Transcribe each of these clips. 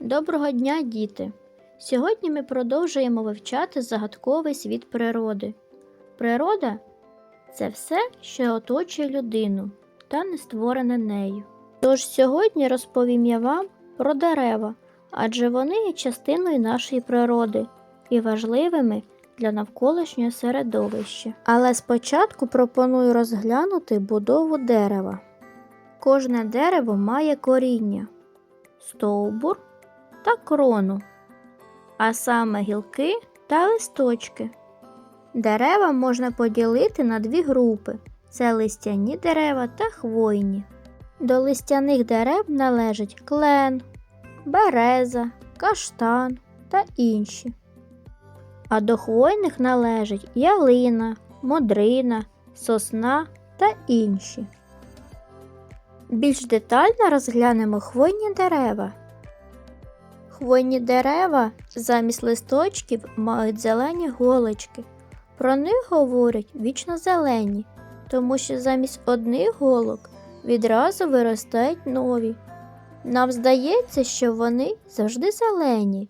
Доброго дня, діти! Сьогодні ми продовжуємо вивчати загадковий світ природи. Природа це все, що оточує людину та не створене нею. Тож сьогодні розповім я вам про дерева, адже вони є частиною нашої природи і важливими для навколишнього середовища. Але спочатку пропоную розглянути будову дерева. Кожне дерево має коріння, стовбур та крону, а саме гілки та листочки. Дерева можна поділити на дві групи: це листяні дерева та хвойні. До листяних дерев належать клен, береза, каштан та інші. А до хвойних належать ялина, модрина, сосна та інші. Більш детально розглянемо хвойні дерева. Хвойні дерева замість листочків мають зелені голочки. Про них говорять вічно зелені, тому що замість одних голок відразу виростають нові. Нам здається, що вони завжди зелені.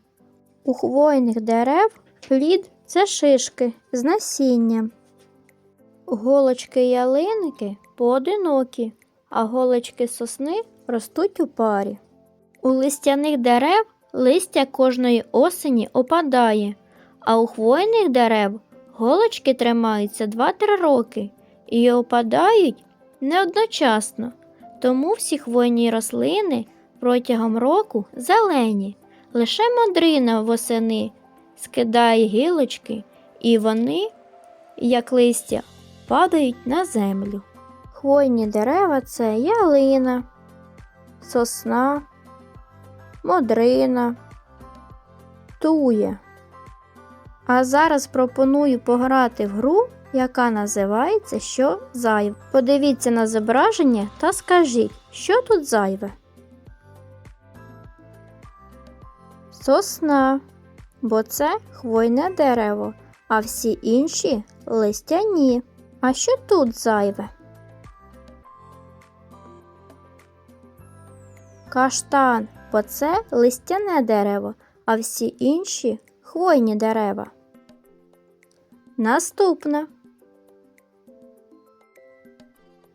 У хвойних дерев плід це шишки з насінням. Голочки ялинки поодинокі, а голочки сосни ростуть у парі. У листяних дерев листя кожної осені опадає, а у хвойних дерев голочки тримаються 2-3 роки і опадають не одночасно. Тому всі хвойні рослини протягом року зелені, лише модрина восени скидає гілочки, і вони, як листя, падають на землю. Хвойні дерева це ялина, сосна, модрина, туя. А зараз пропоную пограти в гру, яка називається Що зайве. Подивіться на зображення та скажіть, що тут зайве. Сосна, бо це хвойне дерево, а всі інші листяні. А що тут зайве? Каштан, бо це листяне дерево, а всі інші хвойні дерева. Наступне.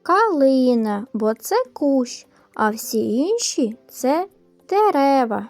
Калина, бо це кущ, а всі інші це дерева.